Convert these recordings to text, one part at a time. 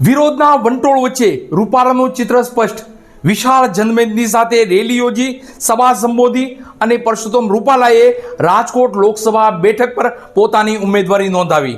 વિરોધના વંટોળ વચ્ચે રૂપાલાનું ચિત્ર સ્પષ્ટ. વિશાળ જનમેદની સાથે રેલી યોજી, સભા સંબોધી અને પરસોત્તમ રૂપાલાએ રાજકોટ લોકસભા બેઠક પર પોતાની ઉમેદવારી નોંધાવી.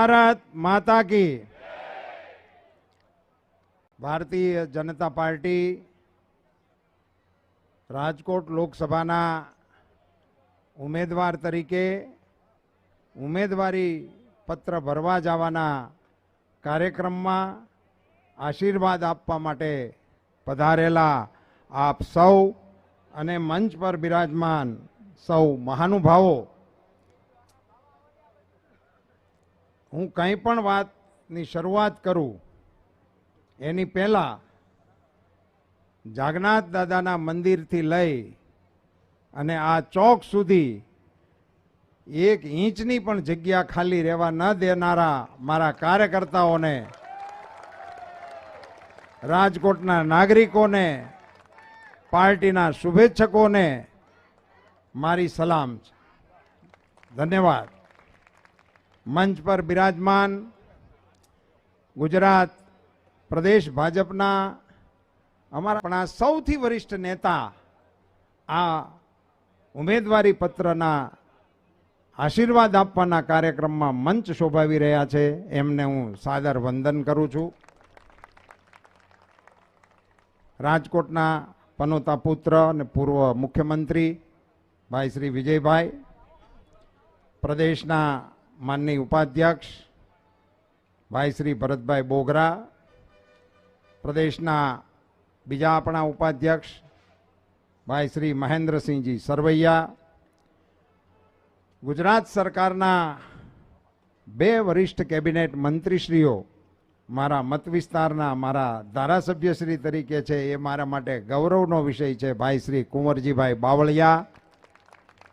ભારત માતા કી ભારતીય જનતા પાર્ટી રાજકોટ લોકસભાના ઉમેદવાર તરીકે ઉમેદવારી પત્ર ભરવા જવાના કાર્યક્રમમાં આશીર્વાદ આપવા માટે પધારેલા આપ સૌ અને મંચ પર બિરાજમાન સૌ મહાનુભાવો હું કંઈ પણ વાતની શરૂઆત કરું, એની પહેલાં જાગનાથ દાદાના મંદિરથી લઈ અને આ ચોક સુધી એક ઇંચની પણ જગ્યા ખાલી રહેવા ન દેનારા મારા કાર્યકર્તાઓને, રાજકોટના નાગરિકોને, પાર્ટીના શુભેચ્છકોને મારી સલામ છે. ધન્યવાદ. મંચ પર બિરાજમાન ગુજરાત પ્રદેશ ભાજપના અમારા આપણા સૌથી વરિષ્ઠ નેતા આ ઉમેદવારી પત્રના આશીર્વાદ આપવાના કાર્યક્રમમાં મંચ શોભાવી રહ્યા છે. એમને હું સાદર વંદન કરું છું. રાજકોટના પનોતા પુત્ર અને પૂર્વ મુખ્યમંત્રી ભાઈ શ્રી વિજયભાઈ, પ્રદેશના માનની ઉપાધ્યક્ષ ભાઈ શ્રી ભરતભાઈ બોગરા, પ્રદેશના બીજા આપણા ઉપાધ્યક્ષ ભાઈ શ્રી મહેન્દ્રસિંહજી સરવૈયા, ગુજરાત સરકારના બે વરિષ્ઠ કેબિનેટ મંત્રીશ્રીઓ મારા મત વિસ્તારના મારા ધારાસભ્યશ્રી તરીકે છે, એ મારા માટે ગૌરવનો વિષય છે ભાઈ શ્રી કુંવરજીભાઈ બાવળિયા,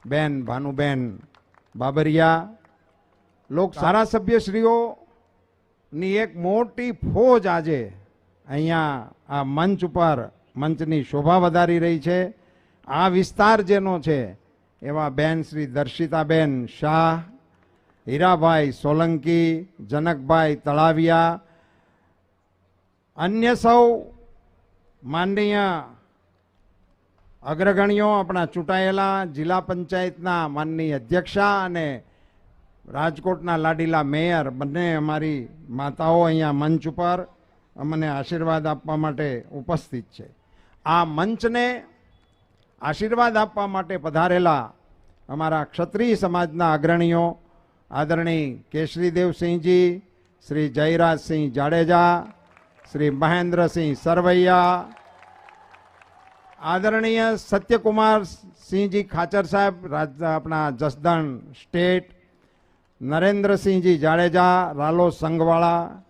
બેન ભાનુબેન બાબરિયા લોક ધારાસભ્યશ્રીઓની એક મોટી ફોજ આજે અહીંયા આ મંચ ઉપર મંચની શોભા વધારી રહી છે. આ વિસ્તાર જેનો છે, એવા બેન શ્રી દર્શિતાબેન શાહ, હીરાભાઈ સોલંકી, જનકભાઈ તળાવિયા, અન્ય સૌ માનનીય અગ્રગણીઓ આપણા ચૂંટાયેલા જિલ્લા પંચાયતના માનનીય અધ્યક્ષા અને રાજકોટના લાડીલા મેયર બંને અમારી માતાઓ અહીંયા મંચ ઉપર અમને આશીર્વાદ આપવા માટે ઉપસ્થિત છે. આ મંચને આશીર્વાદ આપવા માટે પધારેલા અમારા ક્ષત્રિય સમાજના અગ્રણીઓ, આદરણીય કેશરીદેવસિંહજી શ્રી જયરાજસિંહ જાડેજા, શ્રી મહેન્દ્રસિંહ સરવૈયા, આદરણીય સત્યકુમાર સિંહજી ખાચર સાહેબ આપણા જસદણ સ્ટેટ નરેન્દ્રસિંહજી જાડેજા, રાલો સંઘવાળા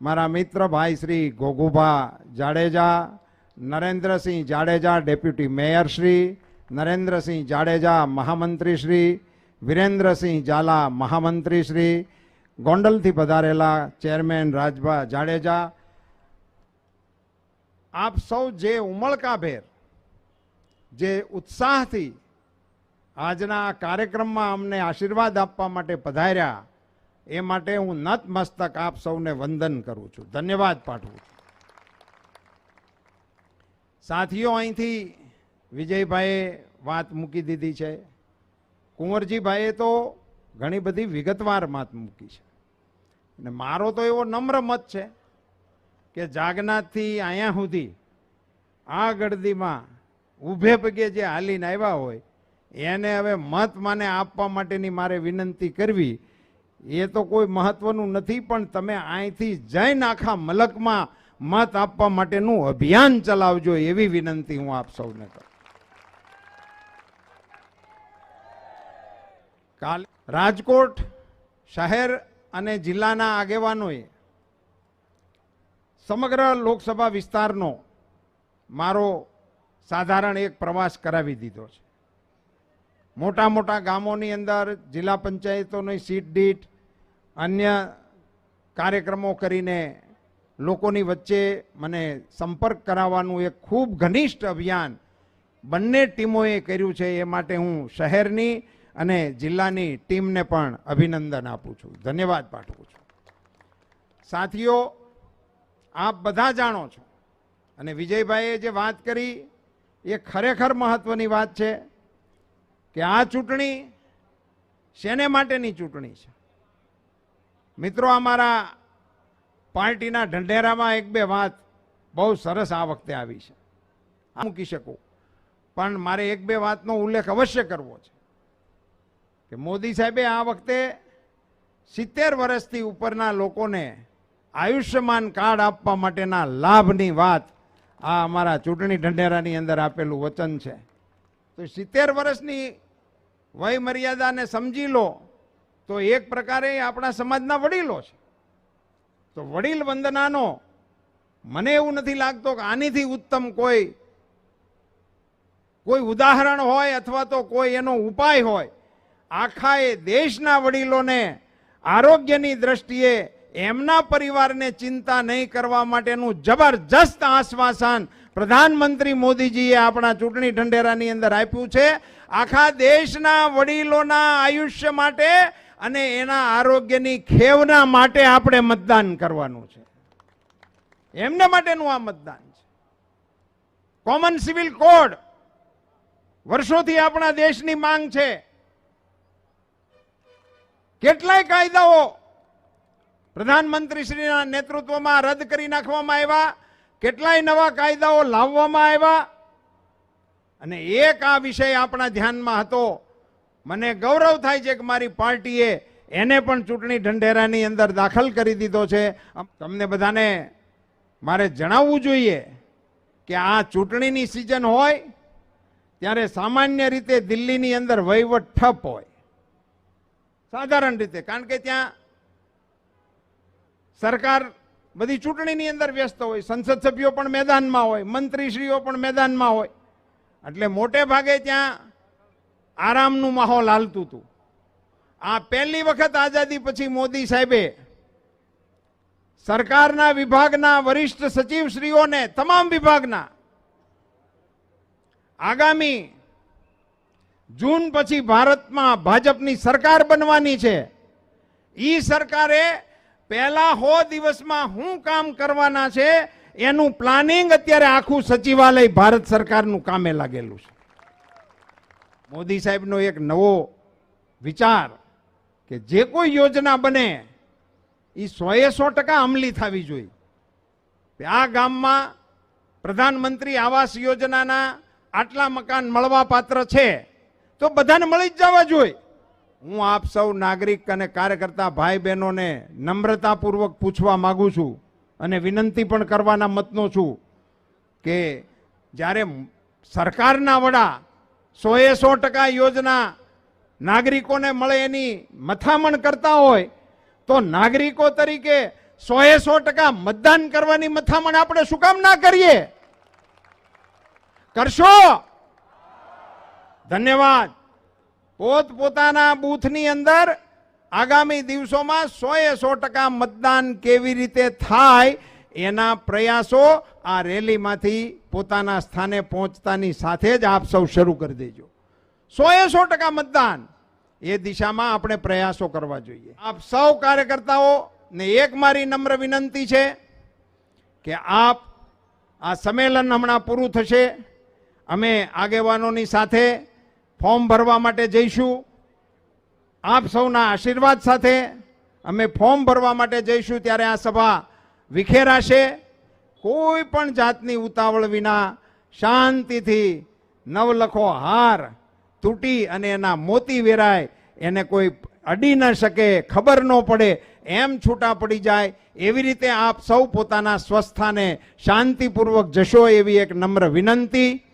મારા મિત્ર ભાઈ શ્રી ગોગુભા જાડેજા, નરેન્દ્રસિંહ જાડેજા, ડેપ્યુટી મેયર શ્રી, નરેન્દ્રસિંહ જાડેજા, મહામંત્રી શ્રી, વિરેન્દ્રસિંહ ઝાલા, મહામંત્રી શ્રી, ગોંડલથી પધારેલા ચેરમેન રાજભા જાડેજા, આપ સૌ જે ઉમળકાભેર, જે ઉત્સાહથી આજના કાર્યક્રમમાં અમને આશીર્વાદ આપવા માટે પધાર્યા. એ માટે હું નતમસ્તક આપ સૌને વંદન કરું છું. ધન્યવાદ પાઠવું છું. સાથીઓ, અહીંથી વિજયભાઈએ વાત મૂકી દીધી છે. કુંવરજીભાઈએ તો ઘણી બધી વિગતવાર વાત મૂકી છે. અને મારો તો એવો નમ્ર મત છે કે જાગનાથથી અહીંયા સુધી આ ગળદીમાં ઊભે પગે જે હાલીને આવ્યા હોય એને હવે મત માને આપવા માટેની મારે વિનંતી કરવી, એ તો કોઈ મહત્વનું નથી, પણ તમે અહીંથી જઈને આખા મલકમાં મત આપવા માટેનું અભિયાન ચલાવજો એવી વિનંતી હું આપ સૌને કરું. કાલ રાજકોટ શહેર અને જિલ્લાના આગેવાનોએ સમગ્ર લોકસભા વિસ્તારનો મારો સાધારણ એક પ્રવાસ કરાવી દીધો છે. મોટા મોટા ગામોની અંદર જિલ્લા પંચાયતોની સીટ દીઠ અન્ય કાર્યક્રમો કરીને લોકોની વચ્ચે મને સંપર્ક કરાવવાનું એક ખૂબ ઘનિષ્ઠ અભિયાન બંને ટીમોએ કર્યું છે એ માટે હું શહેરની અને જિલ્લાની ટીમને પણ અભિનંદન આપું છું. ધન્યવાદ, પાઠવું છું. સાથીઓ, આપ બધા જાણો છો અને વિજયભાઈએ જે વાત કરી એ ખરેખર મહત્વની વાત છે. કે આ ચૂંટણી શેને માટેની ચૂંટણી છે? મિત્રો, અમારા પાર્ટીના ઢંઢેરામાં એક બે વાત બહુ સરસ આ વખતે આવી છે. આ મૂકી શકું. પણ મારે એક બે વાતનો ઉલ્લેખ અવશ્ય કરવો છે કે મોદી સાહેબે આ વખતે સિત્તેર વર્ષથી ઉપરના લોકોને આયુષ્યમાન કાર્ડ આપવા માટેના લાભની વાત આ અમારા ચૂંટણી ઢંઢેરાની અંદર આપેલું વચન છે. તો સિત્તેર વર્ષની વય મર્યાદાને સમજી લો, તો એક પ્રકારે આપણા સમાજના વડીલો છે. તો વડીલ વંદનાનો મને એવું નથી લાગતો કે આનીથી ઉત્તમ કોઈ કોઈ ઉદાહરણ હોય અથવા તો કોઈ એનો ઉપાય હોય. આખા એ દેશના વડીલોને આરોગ્યની દ્રષ્ટિએ એમના પરિવારને ચિંતા નહીં કરવા માટેનું જબરજસ્ત આશ્વાસન પ્રધાનમંત્રી મોદીજીએ આપણા ચૂંટણી ઢંઢેરાની અંદર આપ્યું છે. આખા દેશના વડીલોના આયુષ્ય માટે અને એના આરોગ્યની ખેવના માટે આપણે મતદાન કરવાનું છે. એમને માટેનું આ મતદાન છે. કોમન સિવિલ કોડ વર્ષોથી આપણા દેશની માંગ છે. કેટલાય કાયદાઓ પ્રધાનમંત્રીશ્રીના નેતૃત્વમાં રદ કરી નાખવામાં આવ્યા, કેટલાય નવા કાયદાઓ લાવવામાં આવ્યા. અને એક આ વિષય આપણા ધ્યાનમાં હતો. મને ગૌરવ થાય છે કે મારી પાર્ટીએ એને પણ ચૂંટણી ઢંઢેરાની અંદર દાખલ કરી દીધો છે. તમને બધાને મારે જણાવવું જોઈએ કે આ ચૂંટણીની સિઝન હોય, ત્યારે સામાન્ય રીતે દિલ્હીની અંદર વહીવટ ઠપ હોય. સાધારણ રીતે, કારણ કે ત્યાં સરકાર બધી ચૂંટણીની અંદર વ્યસ્ત હોય, સંસદ સભ્યો પણ મેદાનમાં હોય, મંત્રીશ્રીઓ પણ મેદાનમાં હોય. એટલે મોટે ભાગે ત્યાં આરામનું માહોલ હાલતું હતું. આ પહેલી વખત આઝાદી પછી મોદી સાહેબે સરકારના વિભાગના વરિષ્ઠ સચિવશ્રીઓને, તમામ વિભાગના, આગામી જૂન પછી ભારતમાં ભાજપની સરકાર બનવાની છે. ઈ સરકારે પહેલા હો દિવસમાં શું કામ કરવાના છે, એનું પ્લાનિંગ અત્યારે આખું સચિવાલય ભારત સરકારનું કામે લાગેલું છે. મોદી સાહેબનો એક નવો વિચાર કે જે કોઈ યોજના બને એ સોએ સો ટકા અમલી થવી જોઈએ. આ ગામમાં પ્રધાનમંત્રી આવાસ યોજનાના આટલા મકાન મળવા પાત્ર છે, તો બધાને મળી જ જવા જોઈએ. હું આપ સૌ નાગરિક અને કાર્યકર્તા ભાઈ બહેનોને નમ્રતાપૂર્વક પૂછવા માગું છું અને વિનંતી પણ કરવાના મતનો છું કે જ્યારે સરકારના વડા સોએ સો ટકા યોજના નાગરિકોને મળે એની મથામણ કરતા હોય, તો નાગરિકો તરીકે સોએ સો ટકા મતદાન કરવાની મથામણ આપણે શું કામ ના કરીએ? કરશો? ધન્યવાદ. પોતપોતાના બૂથની અંદર આગામી દિવસોમાં સોએ સો ટકા મતદાન કેવી રીતે થાય એના પ્રયાસો આ રેલીમાંથી પોતાના સ્થાને પહોંચતાની સાથે જ આપ સૌ શરૂ કરી દેજો. સો એ સો ટકા મતદાન એ દિશામાં આપણે પ્રયાસો કરવા જોઈએ. આપ સૌ કાર્યકર્તાઓ ને એક મારી નમ્ર વિનંતી છે કે આપ આ સંમેલન હમણાં પૂરું થશે. અમે આગેવાનોની સાથે ફોર્મ ભરવા માટે જઈશું. આપ સૌના આશીર્વાદ સાથે અમે ફોર્મ ભરવા માટે જઈશું ત્યારે આ સભા વિખેરાશે. કોઈ પણ જાતની ઉતાવળ વિના શાંતિથી નવલખો હાર તૂટી અને એના મોતી વેરાય એને કોઈ અડી ન શકે, ખબર ન પડે, એમ છૂટા પડી જાય. એવી રીતે આપ સૌ પોતાના સ્વસ્થાને શાંતિપૂર્વક જશો એવી એક નમ્ર વિનંતી.